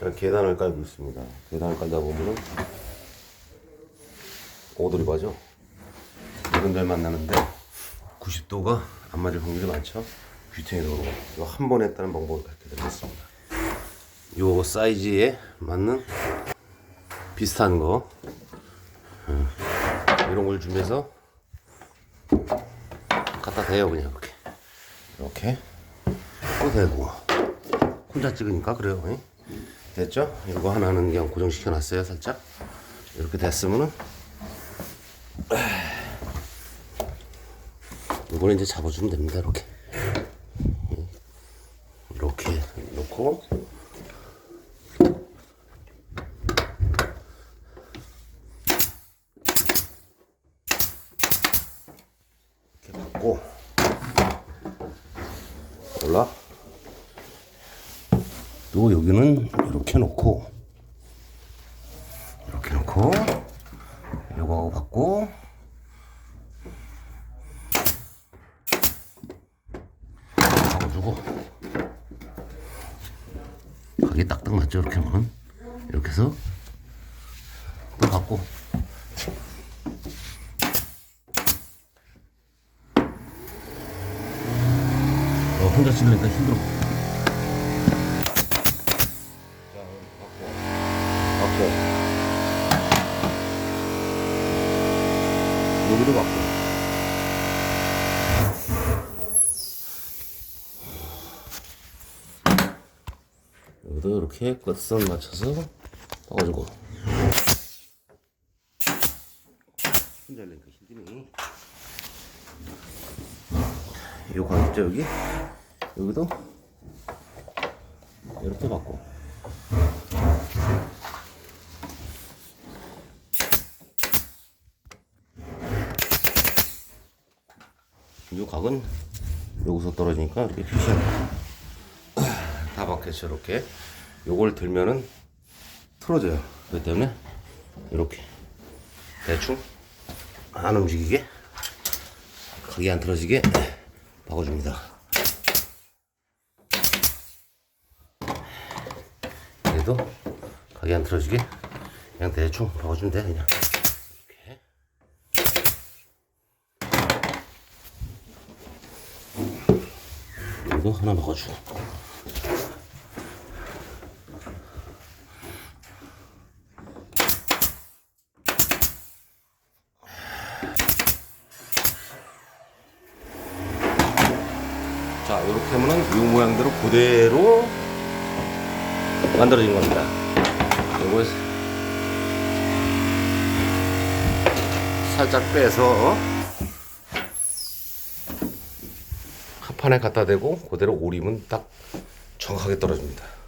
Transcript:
자, 계단을 깔고 있습니다. 계단을 깔다 보면은 오돌이 빠져. 이런 데 만나는데 90도가 안 맞을 확률이 많죠. 귀퉁이 도로. 이거 한 번 했다는 방법을 가르쳐 드리겠습니다. 요 사이즈에 맞는 비슷한 거 어, 이런 걸 준비해서 갖다 대요 그냥 이렇게 이렇게 또 대고 혼자 찍으니까 그래요 예? 됐죠? 이거 하나는 그냥 고정시켜 놨어요 살짝. 이렇게 됐으면은. 이거는 이제 잡아주면 됩니다 이렇게. 예. 이렇게 놓고. 이렇게 받고. 올라 또 여기는 이렇게 놓고 이렇게 놓고 요거 받고 잡아주고. 각이 딱딱 맞죠? 이렇게 하면 이렇게 해서 또 어, 혼자 치려니까 힘들어. 바꿔. 바꿔. 여기도 바꿔. 여기도 이렇게 끝선 맞춰서 바꿔주고. 하려니까 힘드니. 요거 있죠 여기? 여기도 이렇게 받고 요 각은 여기서 떨어지니까 이렇게 표시합니다 다 박혔죠 이렇게 요걸 들면은 틀어져요. 그렇기 때문에 이렇게 대충 안 움직이게 각이 안 틀어지게 바꿔줍니다. 그래도 각이 안 틀어지게 그냥 대충 바꿔주면 돼 그냥 이렇게 이거 하나 바꿔주고 자 이렇게 하면은 이 모양대로 그대로 만들어진 겁니다. 요거 살짝 빼서 판에 갖다 대고 그대로 오리면 딱 정확하게 떨어집니다.